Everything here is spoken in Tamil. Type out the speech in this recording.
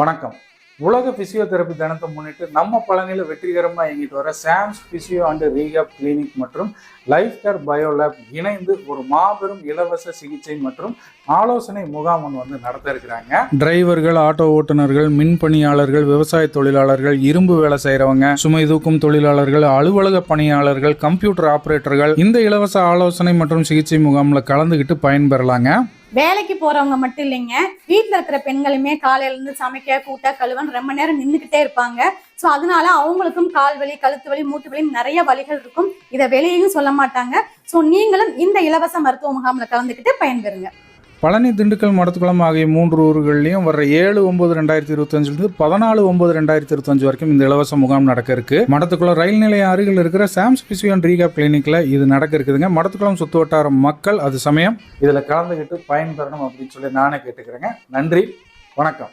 வணக்கம். உலக பிசியோதெரபி தினத்தை முன்னிட்டு நம்ம பழனியில் வெற்றிகரமாக இயங்கிட்டு வர Sam's physio and rehab clinic மற்றும் லைஃப் கேர் பயோலேப் இணைந்து ஒரு மாபெரும் இலவச சிகிச்சை மற்றும் ஆலோசனை முகாம் ஒன்று வந்து நடத்த இருக்கிறாங்க. டிரைவர்கள் ஆட்டோ ஓட்டுநர்கள் மின் பணியாளர்கள் விவசாய தொழிலாளர்கள் இரும்பு வேலை செய்கிறவங்க சுமை தூக்கும் தொழிலாளர்கள் அலுவலக பணியாளர்கள் கம்ப்யூட்டர் ஆபரேட்டர்கள் இந்த இலவச ஆலோசனை மற்றும் சிகிச்சை முகாமில் கலந்துக்கிட்டு பயன்பெறலாங்க. வேலைக்கு போறவங்க மட்டும் இல்லைங்க. வீட்டில் இருக்கிற பெண்களுமே காலையில இருந்து சமைக்க கூட்ட கழுவன் ரொம்ப நேரம் நின்றுகிட்டே இருப்பாங்க. சோ அதனால அவங்களுக்கும் கால் வலி கழுத்து வலி மூட்டு வலி நிறைய வலிகள் இருக்கும். இதை வெளியையும் சொல்ல மாட்டாங்க. சோ நீங்களும் இந்த இலவச மருத்துவ முகாமில் கலந்துக்கிட்டு பயன்பெறுங்க. பழனி திண்டுக்கல் மடத்துக்குளம் ஆகிய மூன்று ஊர்கள்லையும் வர ஏழு ஒன்பது ரெண்டாயிரத்தி இருபத்தஞ்சிலிருந்து பதினாலு ஒன்பது ரெண்டாயிரத்தி இருபத்தஞ்சு வரைக்கும் இந்த இலவச முகாம் நடக்க இருக்கு. மடத்துக்குளம் ரயில் நிலையம் அருகில் இருக்கிற சாம்ஸ் பிசியோ அண்ட் ரீகா கிளினிக்ல இது நடக்க இருக்குதுங்க. மடத்துக்குளம் சுத்து வட்டார மக்கள் அது சமயம். இதுல கலந்துக்கிட்டு பயன்பெறணும் அப்படின்னு சொல்லி நானே கேட்டுக்கிறேங்க. நன்றி. வணக்கம்.